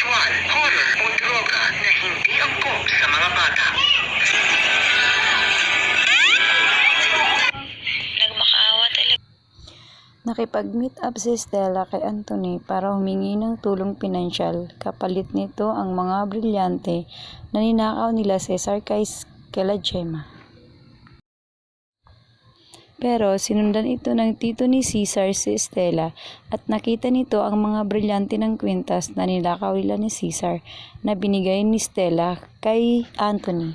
sexual, horror o droga na hindi angkop sa mga bata. Nagmakaawa talaga. Nakipag-meet up si Stella kay Anthony para humingi ng tulong pinansyal. Kapalit nito ang mga brilyante na ninakaw nila Cesar kay Kela pero sinundan ito ng tito ni Cesar si Stella at nakita nito ang mga brilyante ng kwintas na nilakaw nila ni Cesar na binigay ni Stella kay Anthony.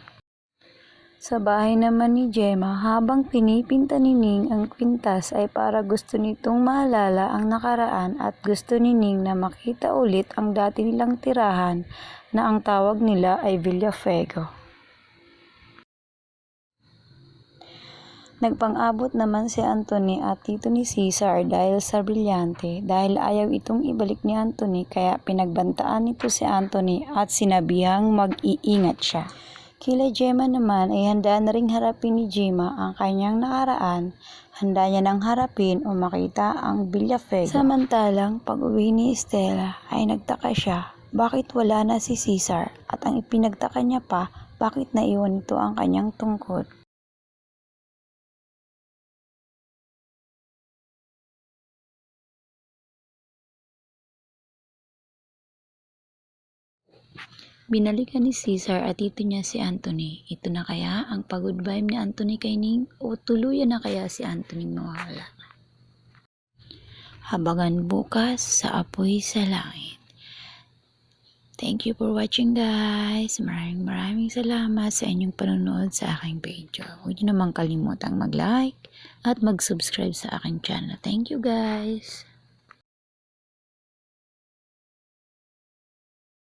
Sa bahay naman ni Gemma, habang pinipinta ni Ning ang kwintas ay para gusto nitong maalala ang nakaraan at gusto ni Ning na makita ulit ang dati nilang tirahan na ang tawag nila ay Villafuego. Nagpang-abot naman si Anthony at tito ni Cesar dahil sa brilyante dahil ayaw itong ibalik ni Anthony kaya pinagbantaan nito si Anthony at sinabihang mag-iingat siya. Kila Gemma naman ay handa na ring harapin ni Gemma ang kanyang nakaraan, handa niya nang harapin o makita ang Villafuego. Samantalang pag uwi ni Estela ay nagtaka siya bakit wala na si Cesar at ang ipinagtaka niya pa bakit naiwan nito ang kanyang tungkod. Binalikan ni Cesar at tito niya si Anthony. Ito na kaya ang pagod vibe ni Anthony kay Ning o tuluyan na kaya si Anthony mawala? Habagan bukas sa apoy sa langit. Thank you for watching guys. Maraming maraming salamat sa inyong panonood sa aking video. Huwag niyo naman kalimutang mag-like at mag-subscribe sa aking channel. Thank you guys.